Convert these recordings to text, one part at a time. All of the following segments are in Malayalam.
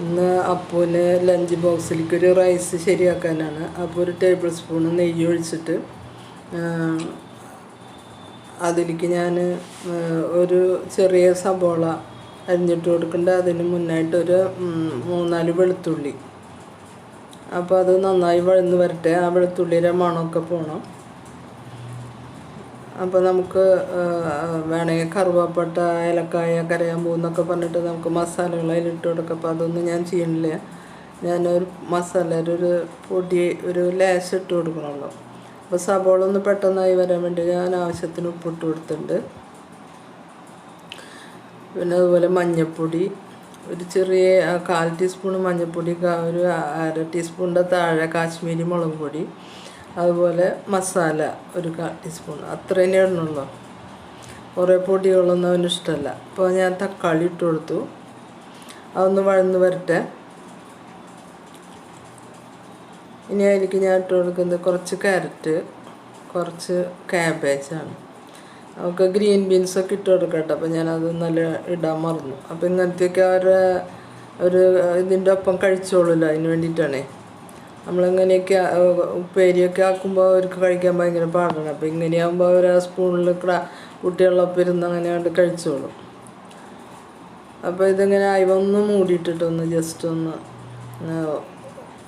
ഇന്ന് അപ്പൂന് ലഞ്ച് ബോക്സിലേക്ക് ഒരു റൈസ് ശരിയാക്കാനാണ്. അപ്പോൾ ഒരു ടേബിൾ സ്പൂൺ നെയ്യ് ഒഴിച്ചിട്ട് അതിലേക്ക് ഞാൻ ഒരു ചെറിയ സബോള അരിഞ്ഞിട്ട് കൊടുക്കേണ്ട. അതിന് മുന്നായിട്ട് ഒരു മൂന്നാൽ വെളുത്തുള്ളി. അപ്പോൾ അത് നന്നായി വഴന്ന് വരട്ടെ. ആ വെളുത്തുള്ളിയുടെ മണമൊക്കെ പോകണം അപ്പോൾ നമുക്ക് വേണമെങ്കിൽ കറുവാപ്പട്ട ഇലക്കായ കരയാമ്പൂ എന്നൊക്കെ പറഞ്ഞിട്ട് നമുക്ക് മസാലകൾ അതിലിട്ട് കൊടുക്കാം. അപ്പോൾ അതൊന്നും ഞാൻ ചെയ്യണില്ല. ഞാനൊരു മസാല ഒരു പൊടി ഒരു ലേശം ഇട്ട് കൊടുക്കണമല്ലോ അപ്പോൾ സബോള ഒന്ന് പെട്ടെന്നായി വരാൻ വേണ്ടി ഞാൻ ആവശ്യത്തിന് ഉപ്പിട്ട് കൊടുത്തിട്ടുണ്ട്. പിന്നെ അതുപോലെ മഞ്ഞൾപ്പൊടി ഒരു ചെറിയ കാൽ ടീസ്പൂൺ മഞ്ഞൾപ്പൊടി ഒരു അര ടീസ്പൂണിന്റെ താഴെ കാശ്മീരി മുളക് പൊടി അതുപോലെ മസാല ഒരു കാ ടീസ്പൂൺ അത്ര തന്നെ ഇടണുള്ളൂ കുറേ പൊടികളൊന്നും അവന് ഇഷ്ടമല്ല അപ്പോൾ ഞാൻ തക്കാളി ഇട്ട് കൊടുത്തു. അതൊന്ന് വഴന്ന് വരട്ടെ. ഇനി അതിലേക്ക് ഞാൻ ഇട്ട് കൊടുക്കുന്നത് കുറച്ച് ക്യാരറ്റ് കുറച്ച് ക്യാബേജാണ് നമുക്ക് ഗ്രീൻ ബീൻസൊക്കെ ഇട്ട് കൊടുക്കട്ടെ അപ്പോൾ ഞാനത് നല്ല ഇടാൻ മറന്നു. അപ്പോൾ ഇങ്ങനത്തെയൊക്കെ അവരുടെ ഒരു ഇതിന്റെ ഒപ്പം കഴിച്ചോളൂല്ലോ. അതിന് വേണ്ടിയിട്ടാണേ. നമ്മളിങ്ങനെയൊക്കെ ഉപ്പേരിയൊക്കെ ആക്കുമ്പോൾ അവർക്ക് കഴിക്കാൻ ഭയങ്കര പാടാണ്. അപ്പോൾ ഇങ്ങനെയാകുമ്പോൾ അവർ ആ സ്പൂണിൽ കുട്ടികളൊപ്പം ഇരുന്ന് അങ്ങനെ കണ്ട് കഴിച്ചോളും. അപ്പോൾ ഇതിങ്ങനെ ആയി? ഒന്ന് മൂടിയിട്ടിട്ടൊന്ന് ജസ്റ്റ് ഒന്ന്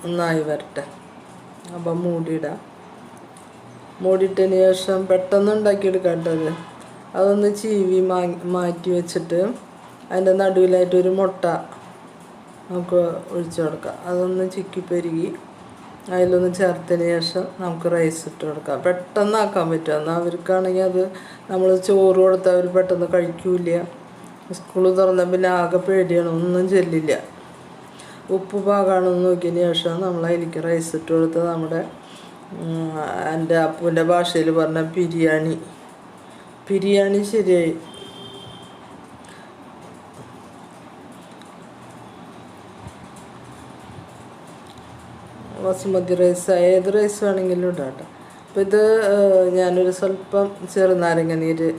ഒന്നായി വരട്ടെ. അപ്പം മൂടിയിടാം. മൂടിയിട്ടതിന് ശേഷം പെട്ടെന്ന് ഉണ്ടാക്കിയെടുക്കാം കേട്ടോ അതൊന്ന് ചീവി മാറ്റി വെച്ചിട്ട് അതിന്റെ നടുവിലായിട്ട് ഒരു മുട്ട നമുക്ക് ഒഴിച്ചു കൊടുക്കാം. അതൊന്ന് ചിക്കി പെരുകി അതിലൊന്ന് ചേർത്തതിന് ശേഷം നമുക്ക് റൈസ് ഇട്ട് കൊടുക്കാം. പെട്ടെന്ന് ആക്കാൻ പറ്റും. എന്നാൽ അവർക്കാണെങ്കിൽ അത് നമ്മൾ ചോറ് കൊടുത്താൽ അവർ പെട്ടെന്ന് കഴിക്കൂല സ്കൂൾ തുറന്ന പിന്നെ ആകെ പേടിയാണ്. ഒന്നും ചെല്ലില്ല. ഉപ്പ് പാകാണെന്ന് നോക്കിയതിന് ശേഷം നമ്മൾ അതിലേക്ക് റൈസ് ഇട്ട് കൊടുത്ത് നമ്മുടെ എന്റെ അപ്പൂന്റെ ഭാഷയിൽ പറഞ്ഞ ബിരിയാണി. ബിരിയാണി ശരിയായി. ബസുമതി റൈസ്. ഏത് റൈസ് വേണമെങ്കിലും ഇടാം കേട്ടോ. അപ്പോൾ ഇത് ഞാനൊരു സ്വല്പം ചെറുനാരങ്ങ നീര്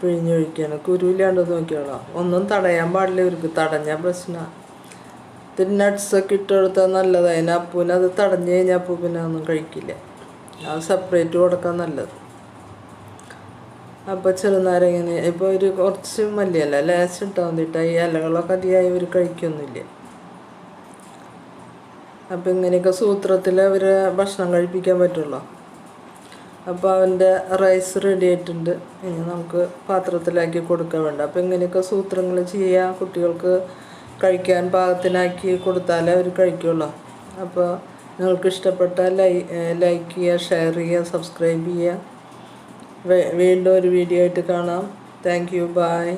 പിഴിഞ്ഞൊഴിക്കുകയാണ് കുരുവില്ലാണ്ട് നോക്കിയോളാം ഒന്നും തടയാൻ പാടില്ല ഇവർക്ക്. തടഞ്ഞാൽ പ്രശ്നമാണ് ഇത്തിരി നട്ട്സൊക്കെ ഇട്ട് കൊടുത്താൽ നല്ലതാണ് അതിന് അപ്പൂന് അത് തടഞ്ഞു കഴിഞ്ഞാൽ അപ്പൂ പിന്നെ ഒന്നും കഴിക്കില്ല. അത് സെപ്പറേറ്റ് കൊടുക്കാൻ നല്ലത്. അപ്പോൾ ചെറുനാരങ്ങനെ ഇപ്പോൾ ഒരു കുറച്ച് മല്ലിയല്ല ലേശം ഇട്ടാൽ മതിട്ട് ഈ ഇലകളൊക്കെ അധികമായി ഇവർ കഴിക്കൊന്നുമില്ല. അപ്പോൾ ഇങ്ങനെയൊക്കെ സൂത്രത്തിൽ അവർ ഭക്ഷണം കഴിപ്പിക്കാൻ പറ്റുള്ളൂ. അപ്പോൾ അവന്റെ റൈസ് റെഡി ആയിട്ടുണ്ട്. ഇനി നമുക്ക് പാത്രത്തിലാക്കി കൊടുക്കാൻ വേണ്ട. അപ്പോൾ ഇങ്ങനെയൊക്കെ സൂത്രങ്ങൾ ചെയ്യുക കുട്ടികൾക്ക് കഴിക്കാൻ പാകത്തിനാക്കി കൊടുത്താലേ അവർ കഴിക്കുള്ളൂ. അപ്പോൾ നിങ്ങൾക്ക് ഇഷ്ടപ്പെട്ട ലൈ ലൈക്ക് ചെയ്യുക ഷെയർ ചെയ്യുക സബ്സ്ക്രൈബ് ചെയ്യുക. വീണ്ടും ഒരു വീഡിയോ ആയിട്ട് കാണാം. Thank you by